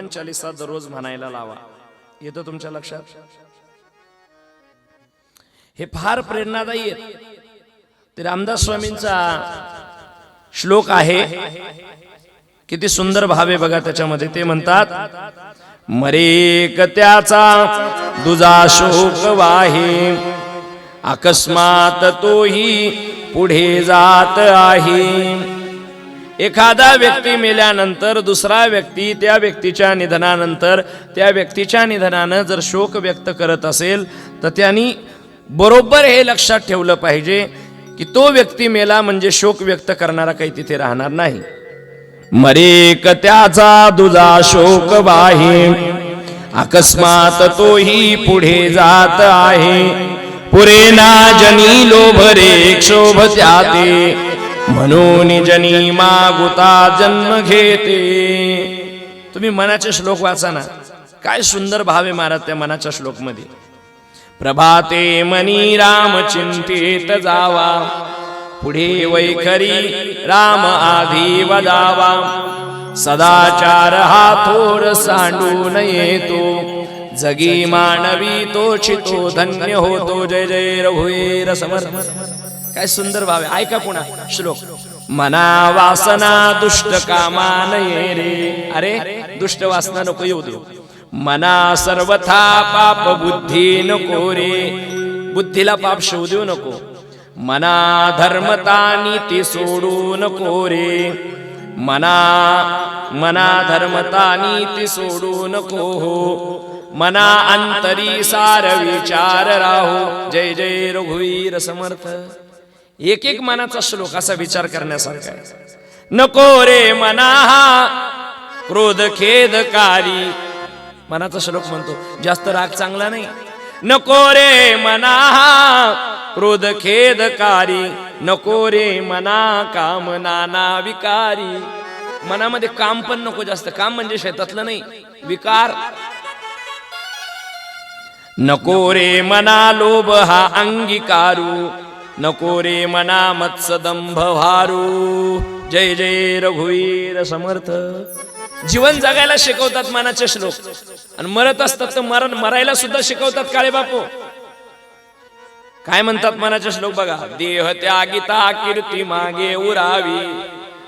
हनुमान चालिसा दररोज म्हणायला लावा. येतं तुमच्या लक्षात? हे फार प्रेरणादायी आहे ते रामदास स्वामींचा श्लोक आहे. किती सुंदर भावे बघा त्याच्यामध्ये. ते म्हणतात मरेक त्याचा दुजा शोक वाहे. अकस्मात तोही पुढे जात आहे. एखादा व्यक्ती मेल्यानंतर दुसरा व्यक्ती त्या व्यक्तीच्या निधनानंतर त्या व्यक्तीच्या निधनानं जर शोक व्यक्त करत असेल तर त्यांनी बरोबर हे लक्षात ठेवलं पाहिजे की तो व्यक्ती मेला म्हणजे शोक व्यक्त करणारा काही तिथे राहणार नाही. मरेक त्याचा दुजा शोक बाही अकस्मात तोही पुढे जात आहे. पुरेना जनी लोभरे क्षोभ त्याते म्हणून जनी मागुता जन्म घेते. तुम्ही मनाचे श्लोक वाचा ना. काय सुंदर भाव आहे महाराज त्या मनाच्या श्लोकमध्ये प्रभाते मनी राम चिंतेत जावा. पुढे वैखरी राम आधी वदावा. सदाचार हा थोर सांडून येतो. जगी मानवी तो चितो. धन्य होतो. जय जय रघुवीर समर्थ. काय सुंदर भाव आहे. ऐका पुन्हा श्लोक. मना वासना दुष्ट कामा नये रे. अरे दुष्ट वासना नको येऊ देऊ. मना सर्वथा पाप बुद्धी नको रे. बुद्धीला पाप शिवू देऊ नको. मना धर्मता नीती सोडू नको रे. मना मना धर्मता नीती सोडू नको हो. मना अंतरी सार विचार राहो. जय जय रघुवीर समर्थ. एक एक मनाचा श्लोक असा विचार करण्यासारखा आहे. नको रे मना हा क्रोध खेदकारी मनाचा श्लोक म्हणतो जास्त राग चांगला नाही. नको रे मना क्रोध खेदकारी नको रे मना काम नाना विकारी. मनामध्ये काम पण नको जास्त. काम म्हणजे शेतातलं नाही विकार. नको रे मना लोभ हा अंगीकारू. नको रे मना मत्सदंभ भारू जय जय रघुवीर समर्थ. जीवन जगायला शिकवतात मनाचे श्लोक. आणि मरत असतात तर मरण मरायला सुद्धा शिकवतात काळे बापू. काय म्हणतात मनाचे श्लोक बघा. देह त्यागिता कीर्ती मागे उरावी.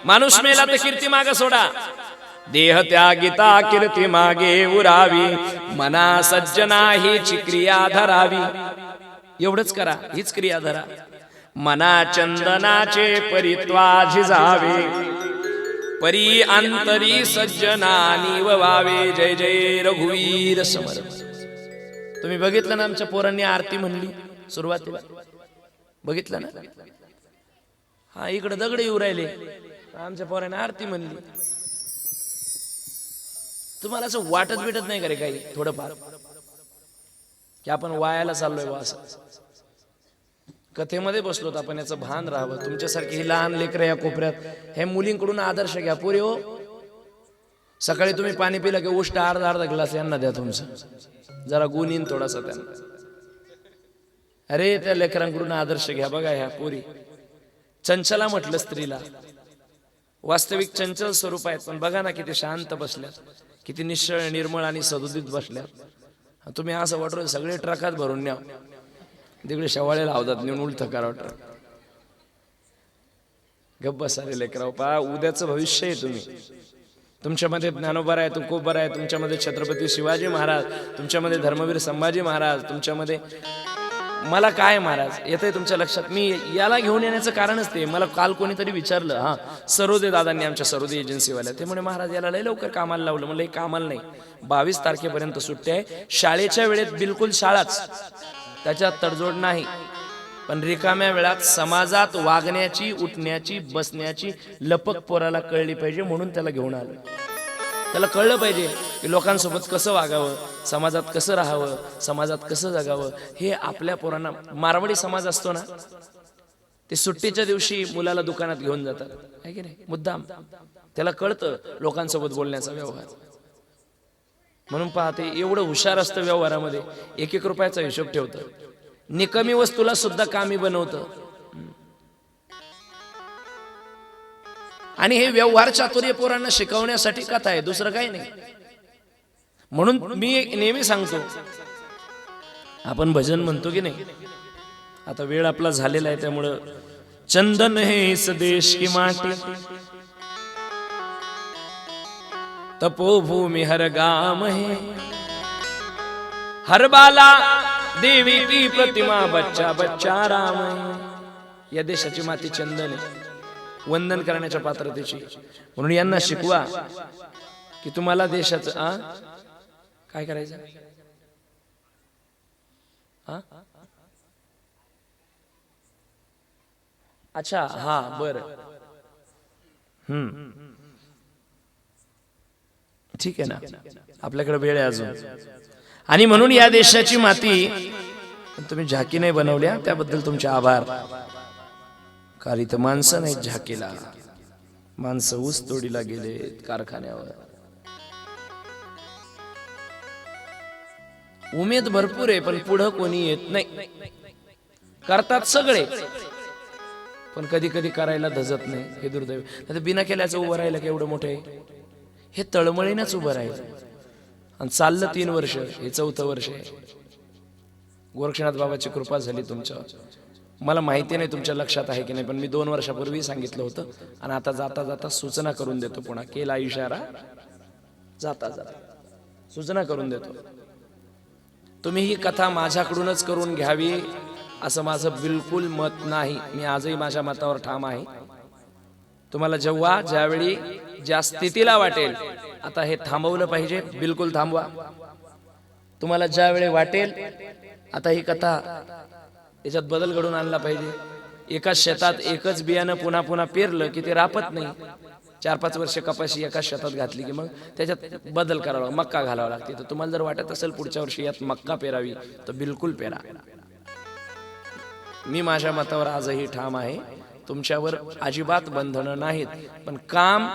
माणूस मेला तर कीर्ती मागे सोडा. देह त्यागिता कीर्ती मागे उरावी. मना सज्जना हीची क्रिया धरावी. एवढंच करा हीच क्रिया धरा. मना चंदनाचे परित्वा झिजावे परी अंतरी सज्जना निववावे जय जय रघुवीर समर. तुम्ही बघितलं ना आमच्या पोरांनी आरती म्हणली सुरुवातीला? बघितलं ना? हा इकडे दगड येऊ राहिले. आमच्या पोराने आरती म्हणली. तुम्हाला असं वाटत बिटत नाही का रे काही? थोडंफार. की आपण वायाला चाललोय असं. कथेमध्ये बसलोत आपण याचं भान राहावं. तुमच्यासारखी ही लहान लेकरं या कोपऱ्यात हे मुलींकडून आदर्श घ्या. पुरे हो सकाळी तुम्ही पाणी पिलं की उष्ट अर्धा अर्धा ग्लास यांना द्या तुमचं. जरा गुण येईन थोडासा त्यांना. अरे त्या लेकरांकडून आदर्श घ्या बघा ह्या पुरी. चंचला म्हटलं स्त्रीला. वास्तविक चंचल स्वरूप आहेत पण बघा ना किती शांत बसल्यात. किती निश्चळ निर्मळ आणि सदुदित बसल्यात. तुम्ही असं वाटलं सगळे ट्रकात भरून न्या. तिकडे शेवाळे लावतात नेऊन उलथ करा ट्रक गप्प सारे लेकराव पा उद्याचं भविष्य आहे तुम्ही. तुमच्यामध्ये ज्ञानोबर आहे तुकोबर आहे तुमच्यामध्ये छत्रपती शिवाजी महाराज तुमच्यामध्ये धर्मवीर संभाजी महाराज तुमच्यामध्ये मला काय महाराज येतंय तुमच्या लक्षात? मी याला घेऊन येण्याचं कारणच ते. मला काल कोणीतरी विचारलं हा सरोदे दादांनी आमच्या सरोदे एजन्सीवाल्या ते म्हणे महाराज याला लय लवकर कामाला लावलं. म्हणलं हे कामाला नाही. बावीस तारखेपर्यंत सुट्टी आहे. शाळेच्या वेळेत बिलकुल शाळाच. त्याच्यात तडजोड नाही. पण रिकाम्या वेळात समाजात वागण्याची उठण्याची बसण्याची लपक पोराला कळली पाहिजे म्हणून त्याला घेऊन आलं. त्याला कळलं पाहिजे की लोकांसोबत कसं वागावं समाजात कसं राहावं समाजात कसं जगावं. हे आपल्या पोरांना मारवाडी समाज असतो ना ते सुट्टीच्या दिवशी मुलाला दुकानात घेऊन जातात. आहे की नाही? मुद्दाम. त्याला कळतं लोकांसोबत बोलण्याचा व्यवहार. म्हणून पाहते एवढं हुशार असतं व्यवहारामध्ये. एक एक रुपयाचा हिशोब ठेवतं. निकमी वस्तूला सुद्धा कामी बनवतं. आणि हे व्यवहार चातुर्य पोरांना शिकवण्यासाठी कथा आहे दुसरं काही नाही. म्हणून मी एक नेहमी सांगतो आपण भजन म्हणतो की नाही आता वेळ आपला झालेला आहे त्यामुळं चंदन हे सदेश देश की माटी. तपोभूमि हर गाम है हर बाला देवी की प्रतिमा बच्चा बच्चा राम है या देशाची माती चंदन वंदन करण्याच्या पात्रतेची. म्हणून यांना शिकवा की तुम्हाला देशाचं आ? काय करायचं? अच्छा हा बर. हम्म. ठीक आहे ना? आपल्याकडे वेळ आहे अजून. आणि म्हणून या देशाची माती तुम्ही झाकी नाही बनवल्या त्याबद्दल तुमचे आभार. कारण इथं माणसं नाहीत झाकीला. माणसं ऊस तोडीला गेले कारखान्यावर. उमेद भरपूर आहे पण पुढं कोणी येत नाही. करतात सगळे. पण कधी कधी करायला धजत नाही हे दुर्दैव. नाही बिना केल्याचं उभं राहिलं केवढं मोठं आहे? हे तळमळीनच उभं राहिलं. आणि चाललं तीन वर्ष हे चौथं वर्ष आहे. गोरक्षनाथ बाबाची कृपा झाली तुमच्यावर. मला माहिती नाही तुमच्या लक्षात आहे की नाही पण मी दोन वर्षापूर्वी सांगितलं होतं. आणि आता जाता जाता सूचना करून देतो पुन्हा. केला इशारा? जाता जाता. सूचना करून देतो. तुम्ही ही कथा माझ्याकडूनच करून घ्यावी असं माझं बिलकुल मत नाही. मी आजही माझ्या मतावर ठाम आहे. तुम्हाला जेव्हा ज्यावेळी ज्या स्थितीला वाटेल आता हे थांबवलं पाहिजे बिलकुल थांबवा. तुम्हाला ज्यावेळी वाटेल आता ही कथा याच्यात बदल घडून आणला पाहिजे. एका शेतात एकच बियाणं पुन्हा पुन्हा पेरलं की ते रापत नाही. चार पाच वर्ष कपाशी एकाच शेतात घातली की मग त्याच्यात बदल करावा मक्का घालावा लागते. तर तुम्हाला जर वाटत असेल पुढच्या वर्षी यात मक्का पेरावी तर बिलकुल पेरा. मी माझ्या मतावर आजही ठाम आहे. तुमच्यावर अजिबात बंधनं नाहीत. पण काम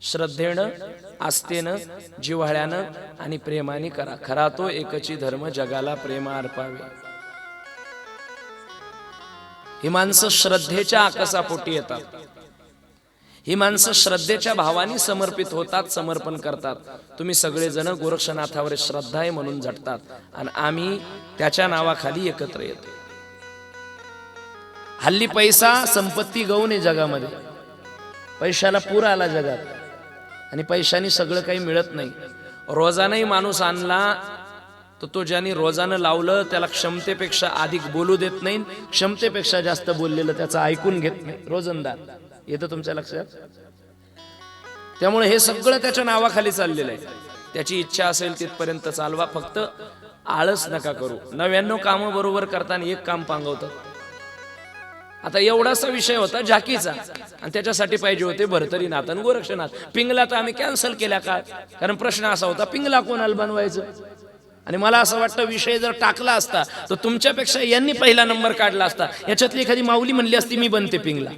श्रद्धेनं आस्थेनं जिव्हाळ्यानं आणि प्रेमाने करा. खरा तो एकची धर्म जगाला प्रेम अर्पावे. ही माणसं श्रद्धेच्या आकसापोटी येतात. ही माणसं श्रद्धेच्या भावाने समर्पित होतात समर्पण करतात. तुम्ही सगळेजण गोरक्षनाथावर श्रद्धा आहे म्हणून झटतात. आणि आम्ही त्याच्या नावाखाली एकत्र येतो. हल्ली पैसा संपत्ती गौण आहे जगामध्ये. पैशाला पूर आला जगात. आणि पैशाने सगळं काही मिळत नाही. रोजानाही माणूस आणला तर तो ज्याने रोजानं लावलं त्याला क्षमतेपेक्षा अधिक बोलू देत नाही क्षमतेपेक्षा जास्त बोललेलं त्याचं ऐकून घेत नाही. रोजंदार. येतं तुमच्या लक्षात? त्यामुळे हे सगळं त्याच्या नावाखाली चाललेलं आहे. त्याची इच्छा असेल तिथपर्यंत चालवा फक्त आळस नका करू. नव्याण्णव कामं बरोबर करताना एक काम पांगवतं. आता एवढासा विषय होता झाकीचा. आणि त्याच्यासाठी पाहिजे होते भरतरीनाथ आणि गोरक्षनाथ. पिंगला तर आम्ही कॅन्सल केल्या का कारण प्रश्न असा होता पिंगला कोणाला बनवायचं? आणि मला असं वाटतं विषय जर टाकला असता तर तुमच्यापेक्षा यांनी पहिला नंबर काढला असता. याच्यातली एखादी माऊली म्हणली असती मी बनते पिंगला.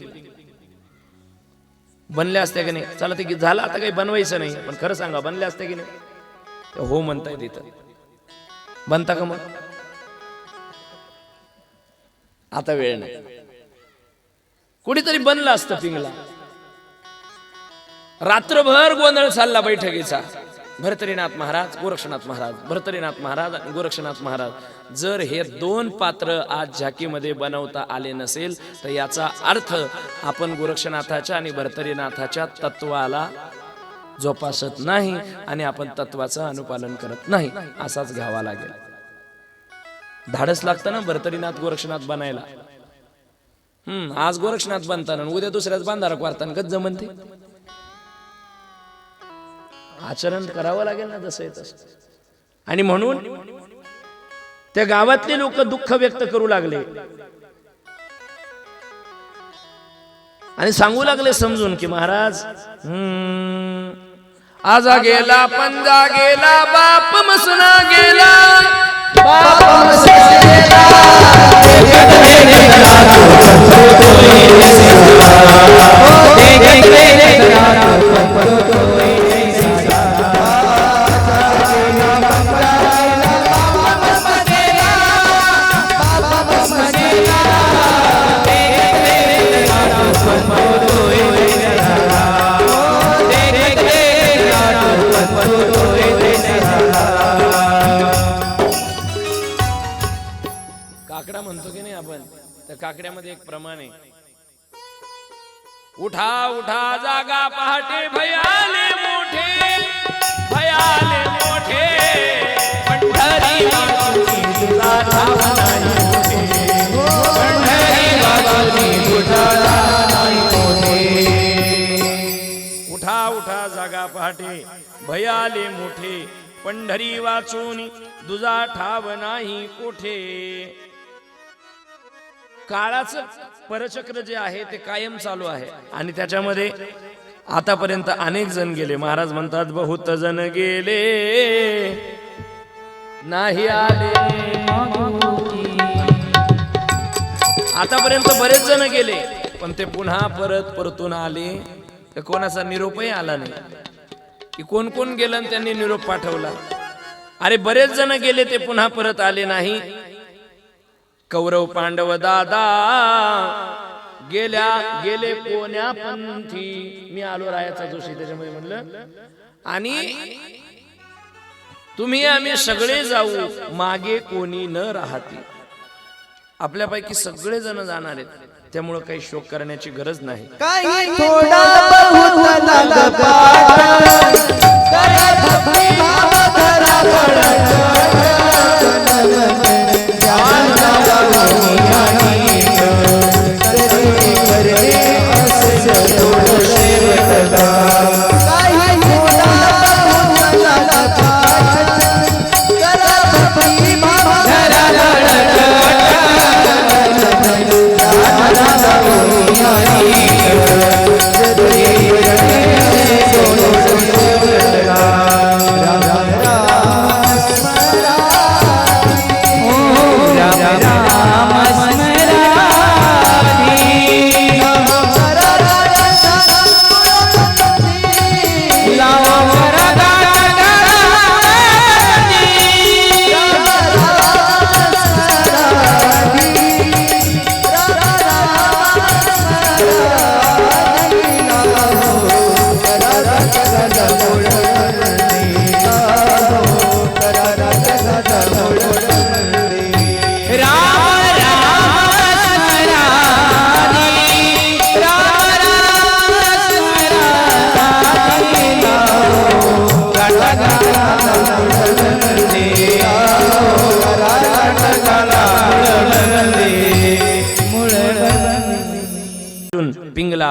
बनल्या असत्या की नाही? चला ते झालं आता काही बनवायचं नाही. पण खरं सांगा बनल्या असत्या की नाही? हो म्हणताय तिथं बनता का मग? आता वेळ नाही. कुठेतरी बनलं असतं पिंगला. रात्रभर गोंधळ चालला बैठकीचा. भरतरीनाथ महाराज गोरक्षनाथ महाराज भरतरीनाथ महाराज आणि गोरक्षनाथ महाराज. जर हे दोन पात्र आज झाकीमध्ये बनवता आले नसेल तर याचा अर्थ आपण गोरक्षनाथाच्या आणि भरतरीनाथाच्या तत्वाला जोपासत नाही आणि आपण तत्वाचं अनुपालन करत नाही असाच घ्यावा लागेल. धाडस लागतं ना भरतरीनाथ गोरक्षनाथ बनायला? हम्म आज गोरक्षनाथ बनताना आणि उद्या दुसऱ्याच बांधारा वारताना कच जमनते आचरण करावं लागेल ना जसं तसं आणि म्हणून त्या गावातले लोक दुःख व्यक्त करू लागले. आणि सांगू लागले समजून की महाराज आजा गेला पंजा गेला बाप मसना गेला. Thank you. प्रमाणे. उठा उठा जागा पहाटे भयाले मोठे. भयाले मोठे. पंढरी मोठे. उठा उठा जागा पहाटे भयाले मोठे. पंढरी वाचून दुजा ठाव नाही कोठे. काळाचं परचक्र जे आहे ते कायम चालू आहे. आणि त्याच्यामध्ये आतापर्यंत अनेक जण गेले. महाराज म्हणतात बहुत जण गेले नाही आले. आतापर्यंत बरेच जण गेले पण ते पुन्हा परत परतून आले. तर कोणाचा निरोपही आला नाही? की कोण कोण गेलं त्यांनी निरोप पाठवला? अरे बरेच जण गेले ते पुन्हा परत आले नाही. कौरव पांडव दादा गेल्या गेले कोण्या पंथी. मी आलो रायाचा जोशी त्याच्यामध्ये म्हणलं. आणि तुम्ही आम्ही सगळे जाऊ मागे कोणी न राहती. आपल्यापैकी सगळे जण जाणार आहेत. त्यामुळं काही शोक करण्याची गरज नाही. काही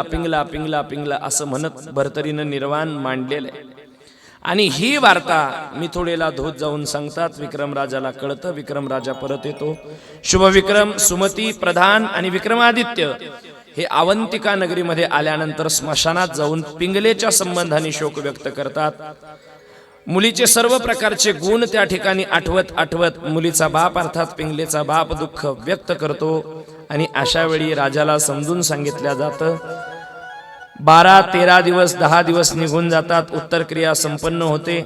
पिंगला पिंगला पिंगला पिंगला असं म्हणत भरतरीनं निर्वाण मांडलेलं आहे. आणि ही वार्ता मिथोडेला धोत जाऊन सांगतात. विक्रमराजाला कळतं. विक्रमराजा परत येतो. शुभविक्रम सुमती प्रधान आणि विक्रमादित्य हे अवंतिका नगरीमध्ये आल्यानंतर स्मशानात जाऊन पिंगलेच्या संबंधाने शोक व्यक्त करतात. मुलीचे सर्व प्रकारचे गुण त्या ठिकाणी आठवत आठवत मुलीचा बाप अर्थात पिंगलेचा बाप दुःख व्यक्त करतो. आणि अशा वेळी राजाला समजून सांगितल्या जातं बारा तेरा दिवस दहा दिवस निघून जातात. उत्तर क्रिया संपन्न होते.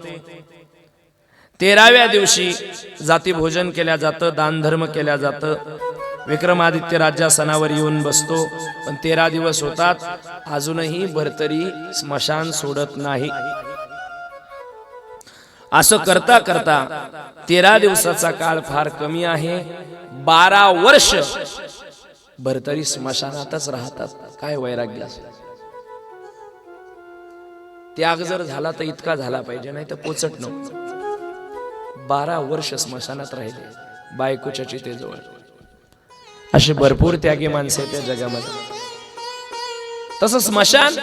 तेराव्या दिवशी जाती भोजन केल्या जातं दानधर्म केल्या जातं. विक्रमादित्य राज्यासनावर येऊन बसतो. पण तेरा दिवस होतात. अजूनही भरतरी स्मशान सोडत नाही. असं करता करता तेरा दिवसाचा काळ फार कमी आहे. बारा वर्ष भरतरी स्मशानातच राहतात. काय वैराग्य असतात त्याग जर झाला तर इतका झाला पाहिजे नाही तर पोचट नव्हतं. बारा वर्ष स्मशानात राहिले बायकोच्या चितेजवळ. असे भरपूर त्यागी माणसं त्या जगामध्ये. तसं स्मशान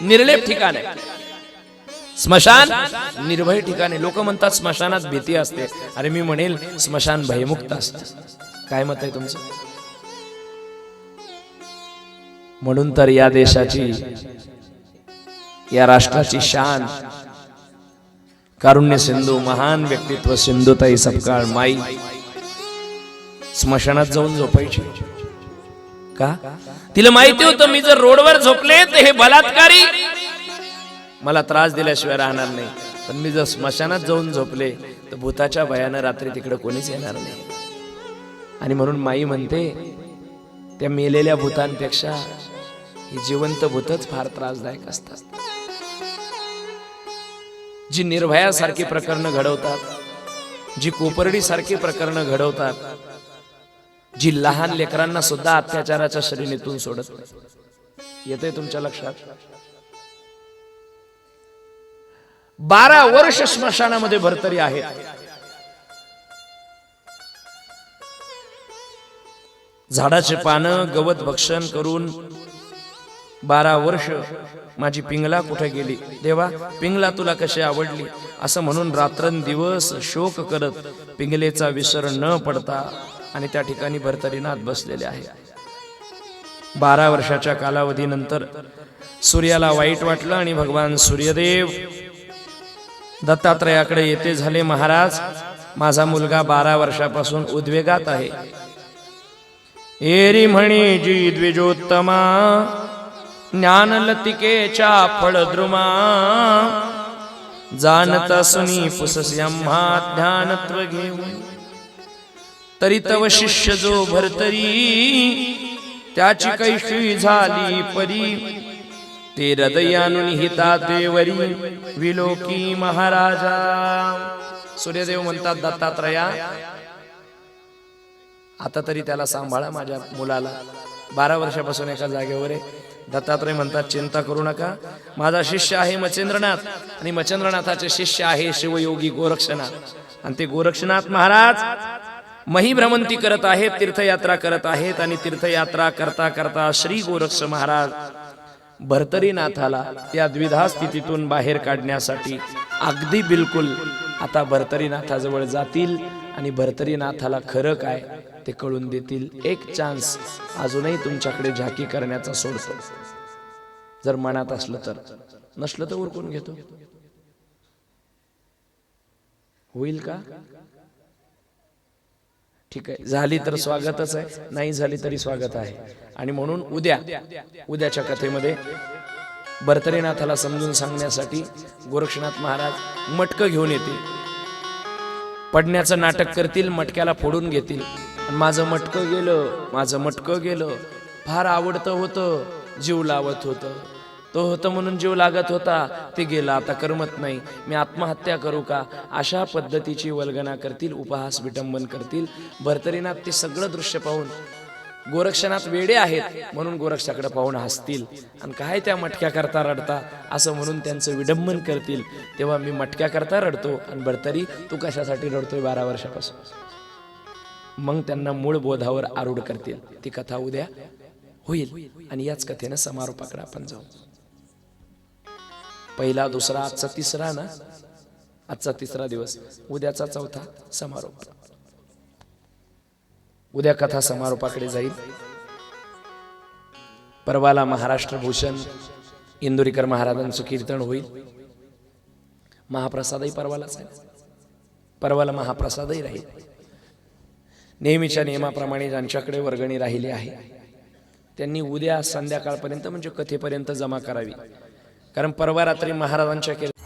निर्लेप ठिकाण आहे. स्मशान निर्भय ठिकाणी लोक म्हणतात स्मशानात भीती असते. अरे मी म्हणेल स्मशान भयमुक्त असते. काय मत आहे तुमचं? म्हणून तर या देशाची या राष्ट्राची शान. कारुण्य सिंधू महान व्यक्तित्व सिंधुताई सपकाळ माई. स्मशानात जाऊन झोपायची. का? तिला माहिती होतं मी जर रोडवर झोपले तर हे बलात्कारी. मला त्रास दिल्याशिवाय राहणार नाही. पण मी जर स्मशानात जाऊन झोपले तर भूताच्या भयानं रात्री तिकडे कोणीच येणार नाही. आणि म्हणून माई म्हणते त्या मेलेल्या भूतांपेक्षा ही जिवंत भूतच फार त्रासदायक असतात. जी निर्भयासारखी प्रकरणं घडवतात जी कोपर्डी सारखी प्रकरणं घडवतात जी लहान लेकरांना सुद्धा अत्याचाराच्या श्रेणीतून सोडत येते तुमच्या लक्षात? बारा वर्ष स्मशानामध्ये भरतरी आहेत. झाडाचे पानं गवत भक्षण करून बारा वर्ष माझी पिंगला कुठे गेली? देवा पिंगला तुला कशी आवडली? असं म्हणून रात्रंदिवस शोक करत पिंगलेचा विसर न पडता आणि त्या ठिकाणी भरतरीनाथ बसलेले आहे. बारा वर्षाच्या कालावधीनंतर सूर्याला वाईट वाटलं आणि भगवान सूर्यदेव दत्तात्रयाकडे येते झाले. महाराज माझा मुलगा बारा वर्षापासून उद्वेगात आहे. एरी म्हणी जी द्विजोत्तमा ज्ञानलतिकेच्या फळद्रुमा. जाणता सुनी पुसस्यम्हा ज्ञानत्व घेऊन. तरी तव शिष्य जो भरतरी त्याची कैशी झाली परी. ते हृदयानुन हिता देवरी विलोकी महाराजा. सूर्यदेव म्हणतात दत्तात्रया आता तरी त्याला सांभाळा माझ्या मुलाला. बारा वर्षापासून एका जागेवर आहे. दत्तात्रय म्हणतात चिंता करू नका. माझा शिष्य आहे मच्छेंद्रनाथ आणि मच्छेंद्रनाथाचे शिष्य आहे शिवयोगी गोरक्षनाथ. आणि ते गोरक्षनाथ महाराज महिभ्रमंती करत आहेत तीर्थयात्रा करत आहेत आणि तीर्थयात्रा करता करता श्री गोरक्ष महाराज भरतरीनाथाला या द्विधा स्थितीतून बाहेर काढण्यासाठी अगदी बिलकुल आता भरतरीनाथाजवळ जातील आणि भरतरीनाथाला खरं काय ते कळून देतील. एक चान्स अजूनही तुमच्याकडे झाकी करण्याचा सोडतो जर मनात असलं तर. नसलं तर उरकून घेतो. होईल का? ठीक आहे. झाली तर स्वागतच आहे. नाही झाली तरी स्वागत आहे. आणि म्हणून उद्या उद्याच्या कथेमध्ये भरतरीनाथाला समजून सांगण्यासाठी गोरक्षनाथ महाराज मटकं घेऊन येतील. पडण्याचं नाटक करतील मटक्याला फोडून घेतील. माझं मटकं गेलं माझं मटकं गेलं. फार आवडतं होतं जीव लावत होतं. तो होतं म्हणून जीव लागत होता ते गेला आता करमत नाही. मी आत्महत्या करू का? अशा पद्धतीची वल्गना करतील उपहास विटंबन करतील. भरतरीनाथ ते सगळं दृश्य पाहून गोरक्षनाथ वेडे आहेत म्हणून गोरक्षाकडे पाहून हसतील. आणि काय त्या मटक्या करता रडता? असं म्हणून त्यांचं विडंबन करतील. तेव्हा मी मटक्या करता रडतो आणि बरतरी तू कशासाठी रडतोय बारा वर्षापासून? मग त्यांना मूळ बोधावर आरूढ करतील. ती कथा उद्या होईल. आणि याच कथेनं समारोपाकडे आपण जाऊ. पहिला दुसरा आजचा तिसरा ना? आजचा तिसरा दिवस. उद्याचा चौथा समारोप. उद्या कथा समारोपाकडे जाईल. परवाला महाराष्ट्र भूषण इंदुरीकर महाराजांचं कीर्तन होईल. महाप्रसादही परवालाच आहे. परवाला महाप्रसादही राहील. नेहमीच्या नियमाप्रमाणे ज्यांच्याकडे वर्गणी राहिली आहे त्यांनी उद्या संध्याकाळपर्यंत म्हणजे कथेपर्यंत जमा करावी. कारण परवा रात्री महाराजांच्या केल्या